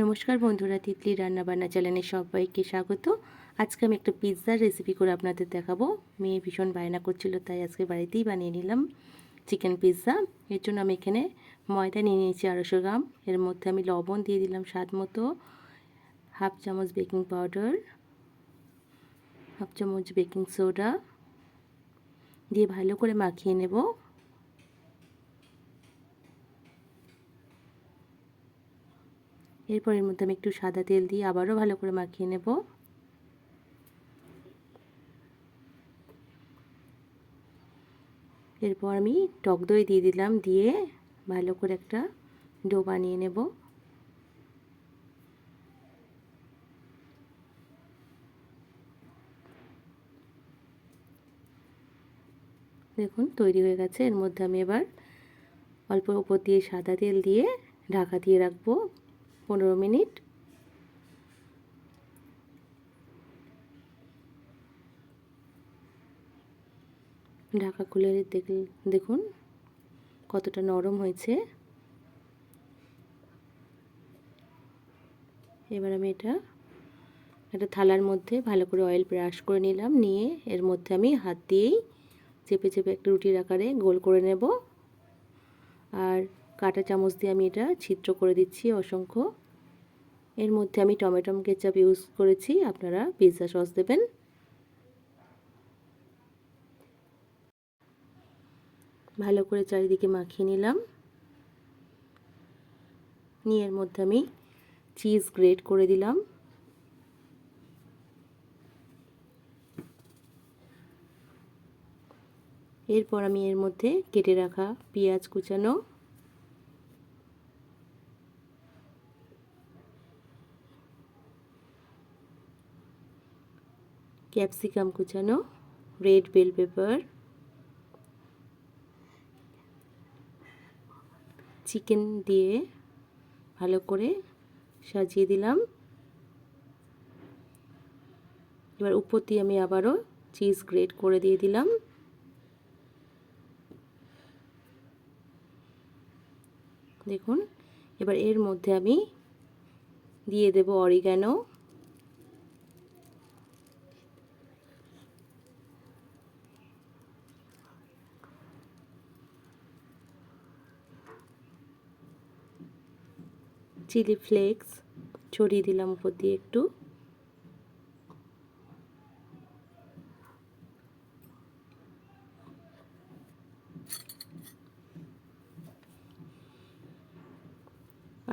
নমস্কার বন্ধুরা, তিতলি রান্নাবান্না চ্যানেলে সবাইকে স্বাগত। আজকে আমি একটা পিৎজার রেসিপি করে আপনাদের দেখাবো। মেয়ে ভীষণ বায়না করছিল, তাই আজকে বাড়িতেই বানিয়ে নিলাম চিকেন পিৎজা এর জন্য আমি এখানে ময়দা নিয়ে নিয়েছি আড়াইশো গ্রাম। এর মধ্যে আমি লবণ দিয়ে দিলাম স্বাদ মতো। হাফ চামচ বেকিং পাউডার হাফ চামচ বেকিং সোডা দিয়ে ভালো করে মাখিয়ে নেব। এরপর এর মধ্যে আমি একটু সাদা তেল দিয়ে আবারও ভালো করে মাখিয়ে নেব। এরপর আমি টক দই দিয়ে দিলাম, দিয়ে ভালো করে একটা ডো বানিয়ে নেব। দেখুন, তৈরি হয়ে গেছে। এর মধ্যে আমি এবার অল্প উপর দিয়ে সাদা তেল দিয়ে ঢাকা দিয়ে রাখব। পনেরো মিনিট। ঢাকা খুলে দেখুন কতটা নরম হয়েছে। এবার আমি এটা, একটা থালার মধ্যে ভালো করে অয়েল ব্রাশ করে নিলাম। নিয়ে এর মধ্যে আমি হাত দিয়েই চেপে চেপে একটা রুটির আকারে গোল করে নেব। আর কাটা চামচ দিয়ে আমি এটা ছিদ্র করে দিচ্ছি অসংখ্য। এর মধ্যে আমি টমেটো কেচাপ ইউজ করেছি, আপনারা পিৎজা সস দেবেন। ভালো করে চারিদিকে মাখিয়ে নিলাম। নিয়ে এর মধ্যে আমি চিজ গ্রেট করে দিলাম। এরপর আমি এর মধ্যে কেটে রাখা পেঁয়াজ কুচানো ক্যাপসিকাম কুচানো, রেড বেল পেপার, চিকেন দিয়ে ভালো করে সাজিয়ে দিলাম। এবার উপর দিয়ে আমি আবারও চিজ গ্রেট করে দিয়ে দিলাম। দেখুন, এবার এর মধ্যে আমি দিয়ে দেব অরিগ্যানো। চিলি ফ্লেক্স ছড়িয়ে দিলাম উপর দিয়ে একটু।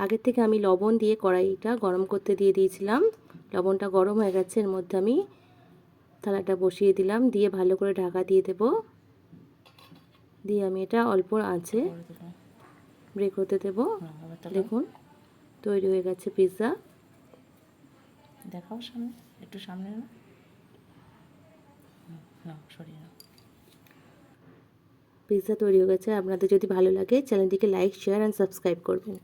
আগের থেকে আমি লবণ দিয়ে কড়াইটা গরম করতে দিয়ে দিয়েছিলাম। লবণটা গরম হয়ে গেছে এর মধ্যে আমি থালাটা বসিয়ে দিলাম দিয়ে ভালো করে ঢাকা দিয়ে দেব। দিয়ে আমি এটা অল্প আঁচে ব্রেক হতে দেবো। দেখুন। তৈরি হয়ে গেছে পিৎজা দেখাও সামনে একটু সামনে না সরিয়ে নাও। পিৎজা তৈরি হয়ে গেছে। আপনাদের যদি ভালো লাগে চ্যানেলটিকে লাইক শেয়ার অ্যান্ড সাবস্ক্রাইব করবেন।